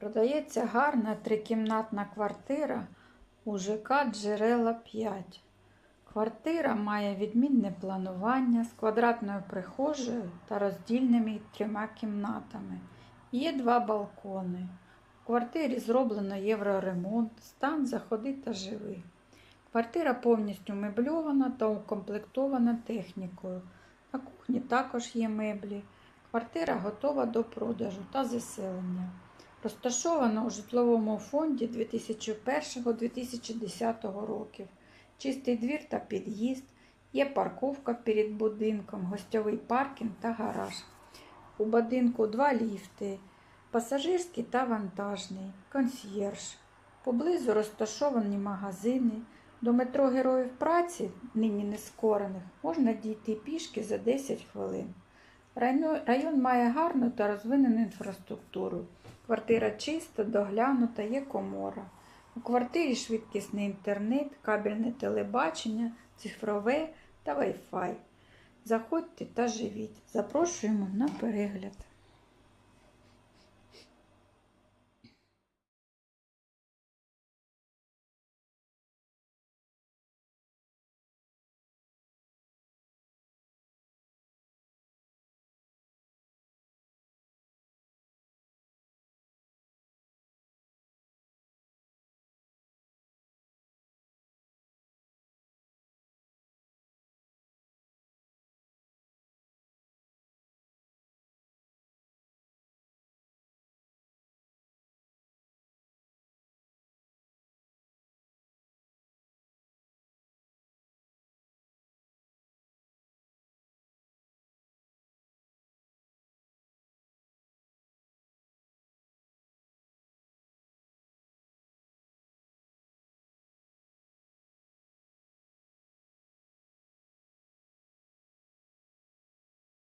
Продається гарна трикімнатна квартира у ЖК Джерела 5. Квартира має відмінне планування з квадратною прихожею та роздільними трьома кімнатами. Є два балкони. У квартирі зроблено євроремонт, стан заходи та живи. Квартира повністю мебльована та укомплектована технікою. На кухні також є меблі. Квартира готова до продажу та заселення. Розташована у житловому фонді 2001-2010 років. Чистий двір та під'їзд, є парковка перед будинком, гостьовий паркінг та гараж. У будинку два ліфти, пасажирський та вантажний, консьєрж. Поблизу розташовані магазини. До метро Героїв праці, нині нескорених, можна дійти пішки за 10 хвилин. Район має гарну та розвинену інфраструктуру. Квартира чиста, доглянута, є комора. У квартирі швидкісний інтернет, кабельне телебачення, цифрове та Wi-Fi. Заходьте та живіть. Запрошуємо на перегляд.